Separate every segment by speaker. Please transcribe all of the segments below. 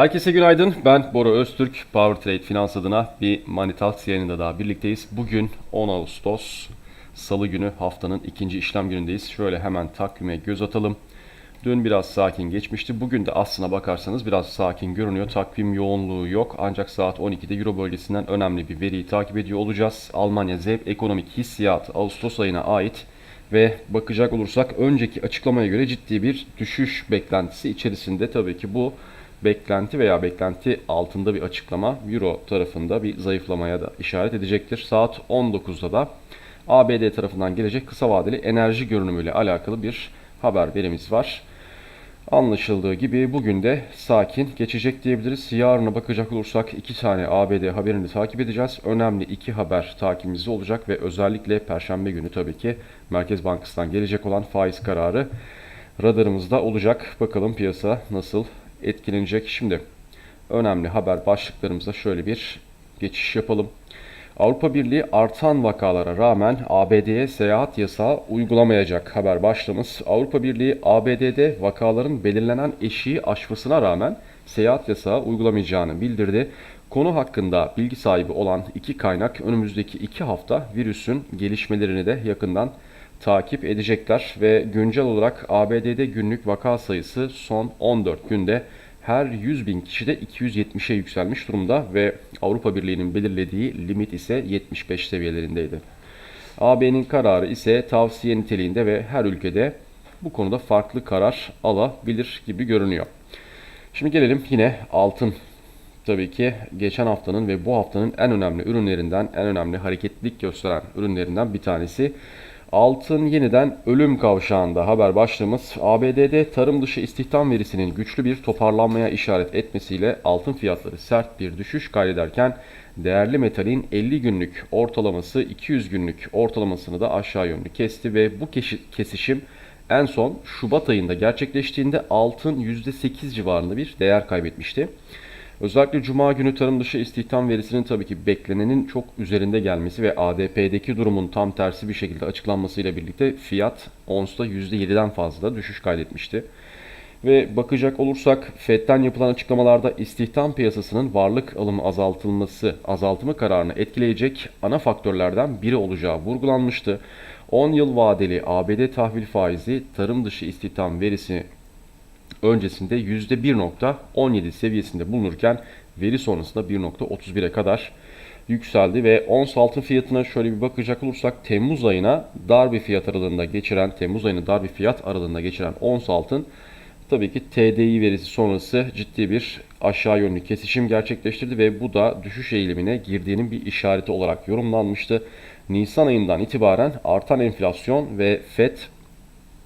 Speaker 1: Herkese günaydın. Ben Bora Öztürk. Power Trade Finans adına bir Manitalks yayınında daha birlikteyiz. Bugün 10 Ağustos Salı günü haftanın ikinci işlem günündeyiz. Şöyle hemen takvime göz atalım. Dün biraz sakin geçmişti. Bugün de aslına bakarsanız biraz sakin görünüyor. Takvim yoğunluğu yok. Ancak saat 12'de Euro bölgesinden önemli bir veriyi takip ediyor olacağız. Almanya ZEV ekonomik hissiyat Ağustos ayına ait ve bakacak olursak önceki açıklamaya göre ciddi bir düşüş beklentisi içerisinde tabii ki bu beklenti veya beklenti altında bir açıklama Euro tarafında bir zayıflamaya da işaret edecektir. Saat 19'da da ABD tarafından gelecek kısa vadeli enerji görünümüyle alakalı bir haber verimiz var. Anlaşıldığı gibi bugün de sakin geçecek diyebiliriz. Yarına bakacak olursak iki tane ABD haberini takip edeceğiz. Önemli iki haber takibimizde olacak ve özellikle Perşembe günü tabii ki Merkez Bankası'ndan gelecek olan faiz kararı radarımızda olacak. Bakalım piyasa nasıl etkilenecek. Şimdi önemli haber başlıklarımıza şöyle bir geçiş yapalım. Avrupa Birliği artan vakalara rağmen ABD'ye seyahat yasağı uygulamayacak haber başlığımız. Avrupa Birliği ABD'de vakaların belirlenen eşiği aşmasına rağmen seyahat yasağı uygulamayacağını bildirdi. Konu hakkında bilgi sahibi olan iki kaynak önümüzdeki iki hafta virüsün gelişmelerini de yakından takip edecekler ve güncel olarak ABD'de günlük vaka sayısı son 14 günde her 100 bin kişide 270'e yükselmiş durumda ve Avrupa Birliği'nin belirlediği limit ise 75 seviyelerindeydi. AB'nin kararı ise tavsiye niteliğinde ve her ülkede bu konuda farklı karar alabilir gibi görünüyor. Şimdi gelelim yine altın. Tabii ki geçen haftanın ve bu haftanın en önemli ürünlerinden, en önemli hareketlilik gösteren ürünlerinden bir tanesi. Altın yeniden ölüm kavşağında haber başlığımız ABD'de tarım dışı istihdam verisinin güçlü bir toparlanmaya işaret etmesiyle altın fiyatları sert bir düşüş kaydederken değerli metalin 50 günlük ortalaması 200 günlük ortalamasını da aşağı yönlü kesti ve bu kesişim en son Şubat ayında gerçekleştiğinde altın %8 civarında bir değer kaybetmişti. Özellikle Cuma günü tarım dışı istihdam verisinin tabii ki beklenenin çok üzerinde gelmesi ve ADP'deki durumun tam tersi bir şekilde açıklanmasıyla birlikte fiyat onsta %7'den fazla düşüş kaydetmişti. Ve bakacak olursak FED'den yapılan açıklamalarda istihdam piyasasının varlık alımı azaltılması, azaltımı kararını etkileyecek ana faktörlerden biri olacağı vurgulanmıştı. 10 yıl vadeli ABD tahvil faizi tarım dışı istihdam verisi öncesinde %1.17 seviyesinde bulunurken veri sonrasında 1.31'e kadar yükseldi ve ons altın fiyatına şöyle bir bakacak olursak Temmuz ayına dar bir fiyat aralığında geçiren Temmuz ayını dar bir fiyat aralığında geçiren ons altın tabii ki TDI verisi sonrası ciddi bir aşağı yönlü kesişim gerçekleştirdi ve bu da düşüş eğilimine girdiğinin bir işareti olarak yorumlanmıştı. Nisan ayından itibaren artan enflasyon ve FED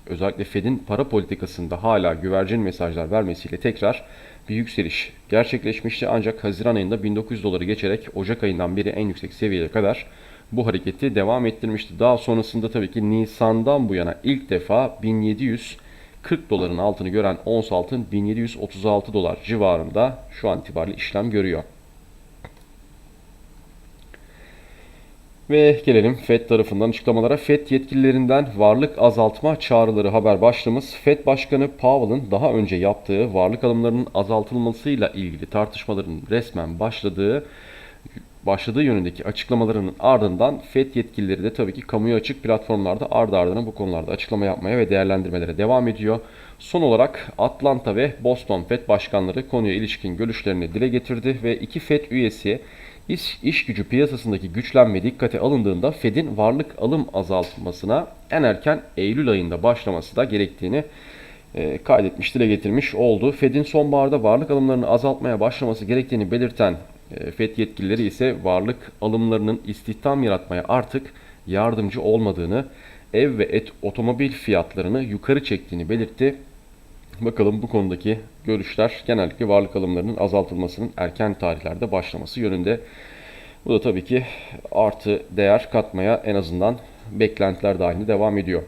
Speaker 1: özellikle Fed'in para politikasında hala güvercin mesajlar vermesiyle tekrar bir yükseliş gerçekleşmişti. Ancak Haziran ayında 1900 doları geçerek Ocak ayından beri en yüksek seviyeye kadar bu hareketi devam ettirmişti. Daha sonrasında tabii ki Nisan'dan bu yana ilk defa 1740 doların altını gören ons altın 1736 dolar civarında şu an itibariyle işlem görüyor. Ve gelelim FED tarafından açıklamalara. FED yetkililerinden varlık azaltma çağrıları haber başlığımız. FED Başkanı Powell'ın daha önce yaptığı varlık alımlarının azaltılmasıyla ilgili tartışmaların resmen başladığı başladığı yönündeki açıklamalarının ardından FED yetkilileri de tabii ki kamuya açık platformlarda ardı ardına bu konularda açıklama yapmaya ve değerlendirmelere devam ediyor. Son olarak Atlanta ve Boston FED başkanları konuya ilişkin görüşlerini dile getirdi ve iki FED üyesi İş, iş gücü piyasasındaki güçlenme dikkate alındığında Fed'in varlık alım azaltmasına en erken Eylül ayında başlaması da gerektiğini e, kaydetmiş, dile getirmiş oldu. Fed'in sonbaharda varlık alımlarını azaltmaya başlaması gerektiğini belirten e, Fed yetkilileri ise varlık alımlarının istihdam yaratmaya artık yardımcı olmadığını, ev ve et otomobil fiyatlarını yukarı çektiğini belirtti. Bakalım bu konudaki görüşler genellikle varlık alımlarının azaltılmasının erken tarihlerde başlaması yönünde. Bu da tabii ki artı değer katmaya en azından beklentiler dahilinde devam ediyor.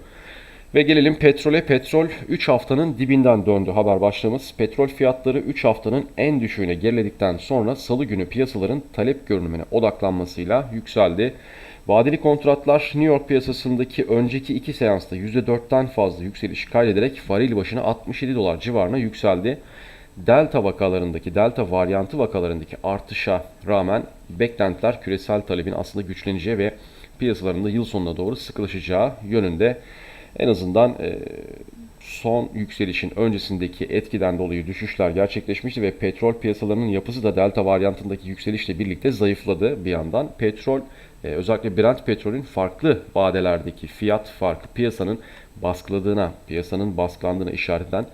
Speaker 1: Ve gelelim petrole. Petrol 3 haftanın dibinden döndü haber başlığımız. Petrol fiyatları 3 haftanın en düşüğüne geriledikten sonra salı günü piyasaların talep görünümüne odaklanmasıyla yükseldi. Vadeli kontratlar New York piyasasındaki önceki iki seansta %4'ten fazla yükseliş kaydederek varil başına 67 dolar civarına yükseldi. delta vakalarındaki, delta varyantı vakalarındaki artışa rağmen beklentiler küresel talebin aslında güçleneceği ve piyasalarında yıl sonuna doğru sıkılaşacağı yönünde en azından e, son yükselişin öncesindeki etkiden dolayı düşüşler gerçekleşmişti ve petrol piyasalarının yapısı da delta varyantındaki yükselişle birlikte zayıfladı bir yandan. Petrol e, özellikle Brent petrolün farklı vadelerdeki fiyat farkı piyasanın baskıladığına, piyasanın baskılandığına işaret eden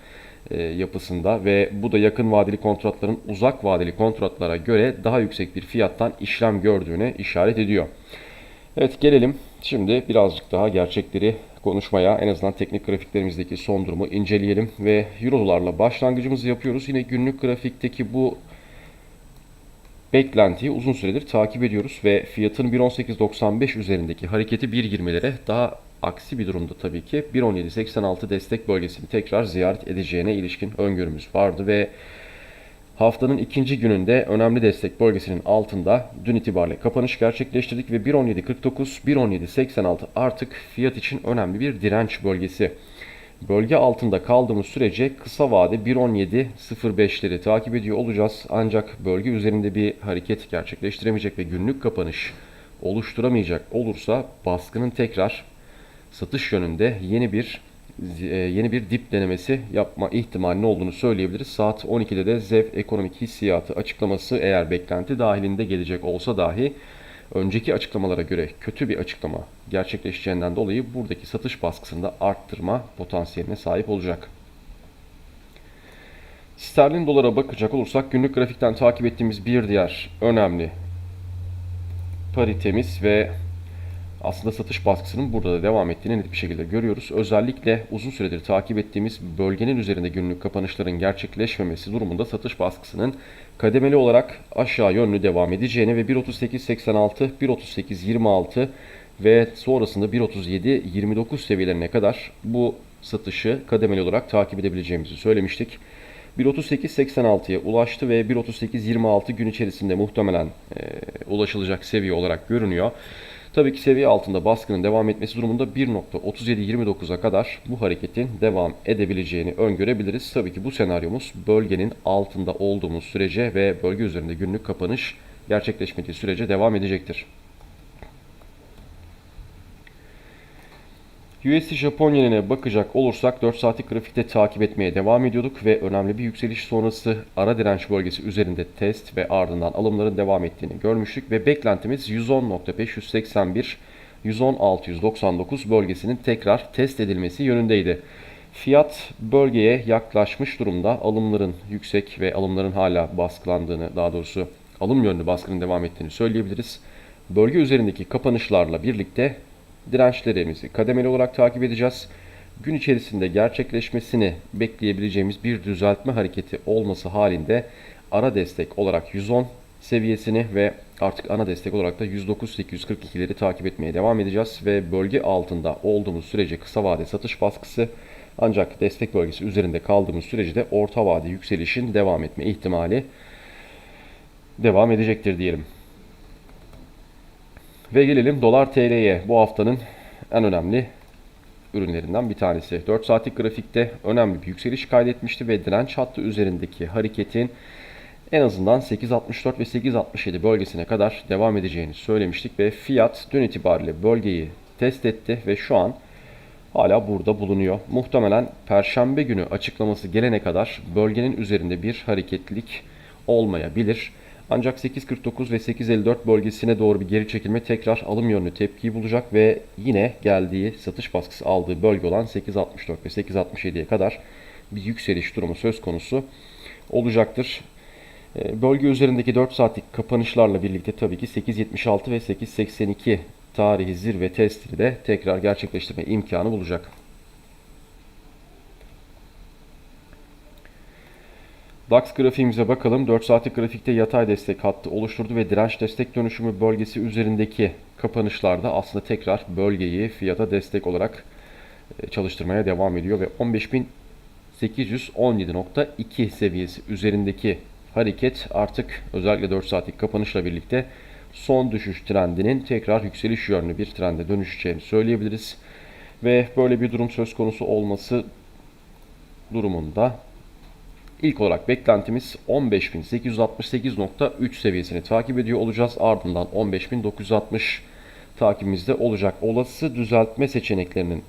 Speaker 1: e, yapısında ve bu da yakın vadeli kontratların uzak vadeli kontratlara göre daha yüksek bir fiyattan işlem gördüğüne işaret ediyor. Evet gelelim şimdi birazcık daha gerçekleri konuşmaya en azından teknik grafiklerimizdeki son durumu inceleyelim ve eurolarla başlangıcımızı yapıyoruz. Yine günlük grafikteki bu beklentiyi uzun süredir takip ediyoruz ve fiyatın 1.1895 üzerindeki hareketi 1.20'lere daha aksi bir durumda tabii ki 1.1786 destek bölgesini tekrar ziyaret edeceğine ilişkin öngörümüz vardı ve haftanın ikinci gününde önemli destek bölgesinin altında dün itibariyle kapanış gerçekleştirdik ve 1.1749 1.1786 artık fiyat için önemli bir direnç bölgesi. Bölge altında kaldığımız sürece kısa vade 1.17.05'leri takip ediyor olacağız. Ancak bölge üzerinde bir hareket gerçekleştiremeyecek ve günlük kapanış oluşturamayacak olursa baskının tekrar satış yönünde yeni bir yeni bir dip denemesi yapma ihtimalinin olduğunu söyleyebiliriz. Saat 12'de de ZEV ekonomik hissiyatı açıklaması eğer beklenti dahilinde gelecek olsa dahi önceki açıklamalara göre kötü bir açıklama gerçekleşeceğinden dolayı buradaki satış baskısını da arttırma potansiyeline sahip olacak. Sterlin dolara bakacak olursak günlük grafikten takip ettiğimiz bir diğer önemli paritemiz ve aslında satış baskısının burada da devam ettiğini net bir şekilde görüyoruz. Özellikle uzun süredir takip ettiğimiz bölgenin üzerinde günlük kapanışların gerçekleşmemesi durumunda satış baskısının kademeli olarak aşağı yönlü devam edeceğini ve 1.38.86, 1.38.26 ve sonrasında 1.37.29 seviyelerine kadar bu satışı kademeli olarak takip edebileceğimizi söylemiştik. 1.38.86'ya ulaştı ve 1.38.26 gün içerisinde muhtemelen e, ulaşılacak seviye olarak görünüyor. Tabii ki seviye altında baskının devam etmesi durumunda 1.3729'a kadar bu hareketin devam edebileceğini öngörebiliriz. Tabii ki bu senaryomuz bölgenin altında olduğumuz sürece ve bölge üzerinde günlük kapanış gerçekleşmediği sürece devam edecektir. USD Japon yenine bakacak olursak 4 saatlik grafikte takip etmeye devam ediyorduk ve önemli bir yükseliş sonrası ara direnç bölgesi üzerinde test ve ardından alımların devam ettiğini görmüştük ve beklentimiz 110.581 110.699 bölgesinin tekrar test edilmesi yönündeydi. Fiyat bölgeye yaklaşmış durumda. Alımların yüksek ve alımların hala baskılandığını, daha doğrusu alım yönlü baskının devam ettiğini söyleyebiliriz. Bölge üzerindeki kapanışlarla birlikte dirençlerimizi kademeli olarak takip edeceğiz. Gün içerisinde gerçekleşmesini bekleyebileceğimiz bir düzeltme hareketi olması halinde ara destek olarak 110 seviyesini ve artık ana destek olarak da 109.842'leri takip etmeye devam edeceğiz ve bölge altında olduğumuz sürece kısa vade satış baskısı ancak destek bölgesi üzerinde kaldığımız sürece de orta vade yükselişin devam etme ihtimali devam edecektir diyelim. Ve gelelim dolar TL'ye. Bu haftanın en önemli ürünlerinden bir tanesi. 4 saatlik grafikte önemli bir yükseliş kaydetmişti ve direnç hattı üzerindeki hareketin en azından 8.64 ve 8.67 bölgesine kadar devam edeceğini söylemiştik ve fiyat dün itibariyle bölgeyi test etti ve şu an hala burada bulunuyor. Muhtemelen perşembe günü açıklaması gelene kadar bölgenin üzerinde bir hareketlilik olmayabilir. Ancak 8.49 ve 8.54 bölgesine doğru bir geri çekilme tekrar alım yönlü tepkiyi bulacak ve yine geldiği satış baskısı aldığı bölge olan 8.64 ve 8.67'ye kadar bir yükseliş durumu söz konusu olacaktır. Ee, bölge üzerindeki 4 saatlik kapanışlarla birlikte tabii ki 8.76 ve 8.82 tarihi zirve testini de tekrar gerçekleştirme imkanı bulacak. DAX grafiğimize bakalım. 4 saatlik grafikte yatay destek hattı oluşturdu ve direnç destek dönüşümü bölgesi üzerindeki kapanışlarda aslında tekrar bölgeyi fiyata destek olarak e, çalıştırmaya devam ediyor ve 15.817.2 seviyesi üzerindeki hareket artık özellikle 4 saatlik kapanışla birlikte son düşüş trendinin tekrar yükseliş yönlü bir trende dönüşeceğini söyleyebiliriz. Ve böyle bir durum söz konusu olması durumunda İlk olarak beklentimiz 15.868.3 seviyesini takip ediyor olacağız. Ardından 15.960 takibimizde olacak. Olası düzeltme seçeneklerinin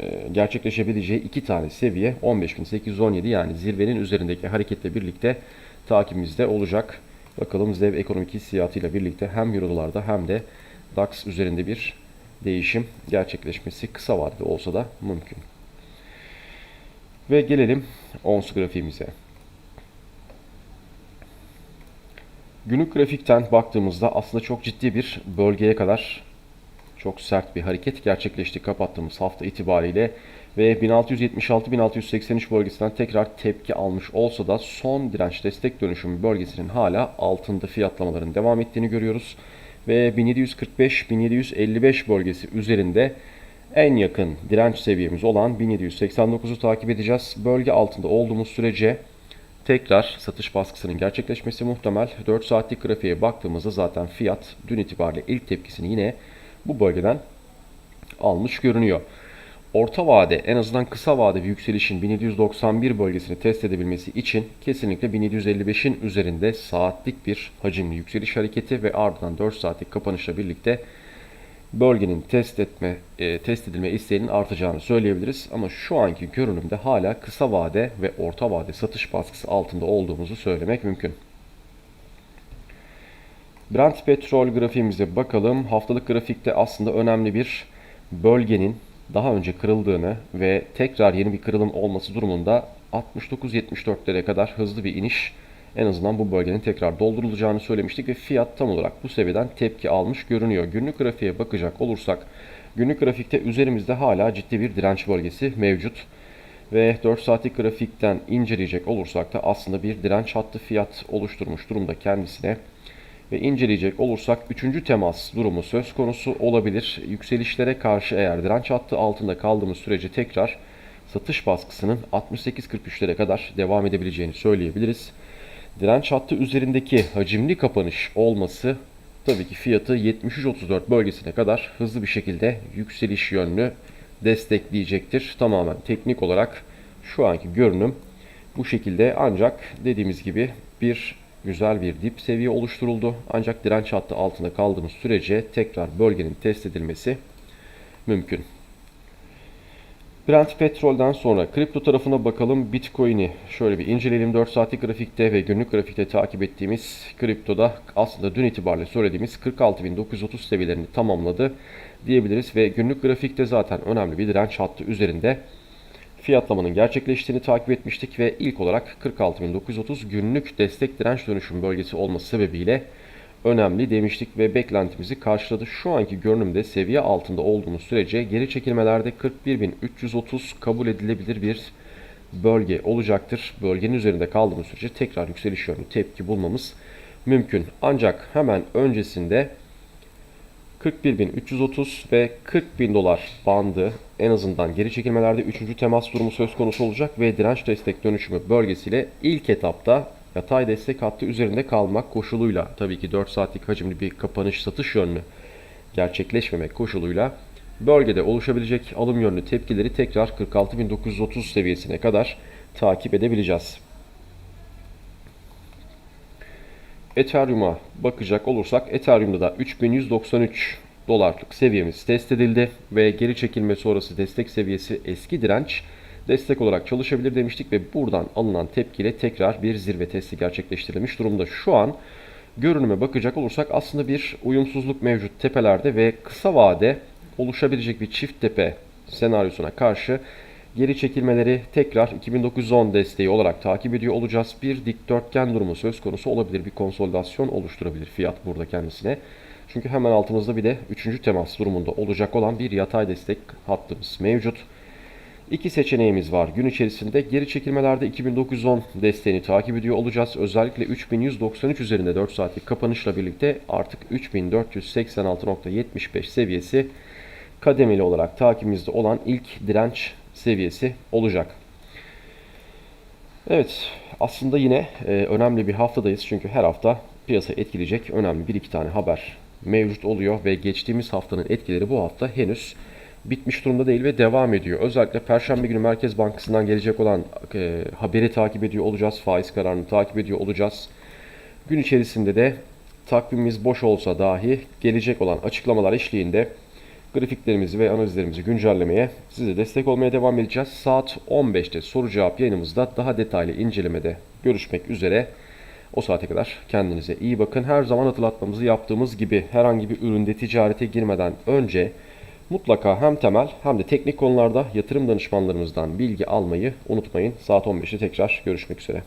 Speaker 1: e, gerçekleşebileceği iki tane seviye 15.817 yani zirvenin üzerindeki hareketle birlikte takibimizde olacak. Bakalım ZEV ekonomik hissiyatıyla birlikte hem Euro'larda hem de DAX üzerinde bir değişim gerçekleşmesi kısa vadede olsa da mümkün. Ve gelelim ons grafiğimize. Günlük grafikten baktığımızda aslında çok ciddi bir bölgeye kadar çok sert bir hareket gerçekleşti kapattığımız hafta itibariyle ve 1676-1683 bölgesinden tekrar tepki almış olsa da son direnç destek dönüşümü bölgesinin hala altında fiyatlamaların devam ettiğini görüyoruz. Ve 1745-1755 bölgesi üzerinde en yakın direnç seviyemiz olan 1789'u takip edeceğiz. Bölge altında olduğumuz sürece tekrar satış baskısının gerçekleşmesi muhtemel. 4 saatlik grafiğe baktığımızda zaten fiyat dün itibariyle ilk tepkisini yine bu bölgeden almış görünüyor. Orta vade en azından kısa vade bir yükselişin 1791 bölgesini test edebilmesi için kesinlikle 1755'in üzerinde saatlik bir hacimli yükseliş hareketi ve ardından 4 saatlik kapanışla birlikte bölgenin test etme e, test edilme isteğinin artacağını söyleyebiliriz. Ama şu anki görünümde hala kısa vade ve orta vade satış baskısı altında olduğumuzu söylemek mümkün. Brent petrol grafiğimize bakalım. Haftalık grafikte aslında önemli bir bölgenin daha önce kırıldığını ve tekrar yeni bir kırılım olması durumunda 69-74'lere kadar hızlı bir iniş en azından bu bölgenin tekrar doldurulacağını söylemiştik ve fiyat tam olarak bu seviyeden tepki almış görünüyor. Günlük grafiğe bakacak olursak günlük grafikte üzerimizde hala ciddi bir direnç bölgesi mevcut. Ve 4 saatlik grafikten inceleyecek olursak da aslında bir direnç hattı fiyat oluşturmuş durumda kendisine. Ve inceleyecek olursak 3. temas durumu söz konusu olabilir. Yükselişlere karşı eğer direnç hattı altında kaldığımız sürece tekrar satış baskısının 68-43'lere kadar devam edebileceğini söyleyebiliriz. Direnç hattı üzerindeki hacimli kapanış olması tabii ki fiyatı 73.34 bölgesine kadar hızlı bir şekilde yükseliş yönlü destekleyecektir. Tamamen teknik olarak şu anki görünüm bu şekilde ancak dediğimiz gibi bir güzel bir dip seviye oluşturuldu. Ancak direnç hattı altında kaldığımız sürece tekrar bölgenin test edilmesi mümkün. Brent petrolden sonra kripto tarafına bakalım. Bitcoin'i şöyle bir inceleyelim. 4 saatlik grafikte ve günlük grafikte takip ettiğimiz kriptoda aslında dün itibariyle söylediğimiz 46.930 seviyelerini tamamladı diyebiliriz. Ve günlük grafikte zaten önemli bir direnç hattı üzerinde fiyatlamanın gerçekleştiğini takip etmiştik ve ilk olarak 46.930 günlük destek direnç dönüşüm bölgesi olması sebebiyle önemli demiştik ve beklentimizi karşıladı. Şu anki görünümde seviye altında olduğumuz sürece geri çekilmelerde 41.330 kabul edilebilir bir bölge olacaktır. Bölgenin üzerinde kaldığımız sürece tekrar yükseliş yönlü tepki bulmamız mümkün. Ancak hemen öncesinde 41.330 ve 40.000 dolar bandı en azından geri çekilmelerde 3. temas durumu söz konusu olacak ve direnç destek dönüşümü bölgesiyle ilk etapta yatay destek hattı üzerinde kalmak koşuluyla tabii ki 4 saatlik hacimli bir kapanış satış yönlü gerçekleşmemek koşuluyla bölgede oluşabilecek alım yönlü tepkileri tekrar 46.930 seviyesine kadar takip edebileceğiz. Ethereum'a bakacak olursak Ethereum'da da 3193 dolarlık seviyemiz test edildi ve geri çekilme sonrası destek seviyesi eski direnç destek olarak çalışabilir demiştik ve buradan alınan tepkiyle tekrar bir zirve testi gerçekleştirilmiş durumda. Şu an görünüme bakacak olursak aslında bir uyumsuzluk mevcut tepelerde ve kısa vade oluşabilecek bir çift tepe senaryosuna karşı geri çekilmeleri tekrar 2910 desteği olarak takip ediyor olacağız. Bir dikdörtgen durumu söz konusu olabilir. Bir konsolidasyon oluşturabilir fiyat burada kendisine. Çünkü hemen altımızda bir de 3. temas durumunda olacak olan bir yatay destek hattımız mevcut. İki seçeneğimiz var. Gün içerisinde geri çekilmelerde 2910 desteğini takip ediyor olacağız. Özellikle 3193 üzerinde 4 saatlik kapanışla birlikte artık 3486.75 seviyesi kademeli olarak takibimizde olan ilk direnç seviyesi olacak. Evet aslında yine e, önemli bir haftadayız çünkü her hafta piyasa etkileyecek önemli bir iki tane haber mevcut oluyor ve geçtiğimiz haftanın etkileri bu hafta henüz
Speaker 2: bitmiş durumda değil ve devam ediyor. Özellikle Perşembe günü Merkez Bankası'ndan gelecek olan e, haberi takip ediyor olacağız. Faiz kararını takip ediyor olacağız. Gün içerisinde de takvimimiz boş olsa dahi gelecek olan açıklamalar eşliğinde grafiklerimizi ve analizlerimizi güncellemeye, size destek olmaya devam edeceğiz. Saat 15'te soru cevap yayınımızda daha detaylı incelemede görüşmek üzere. O saate kadar kendinize iyi bakın. Her zaman hatırlatmamızı yaptığımız gibi herhangi bir üründe ticarete girmeden önce mutlaka hem temel hem de teknik konularda yatırım danışmanlarımızdan bilgi almayı unutmayın. Saat 15'te tekrar görüşmek üzere.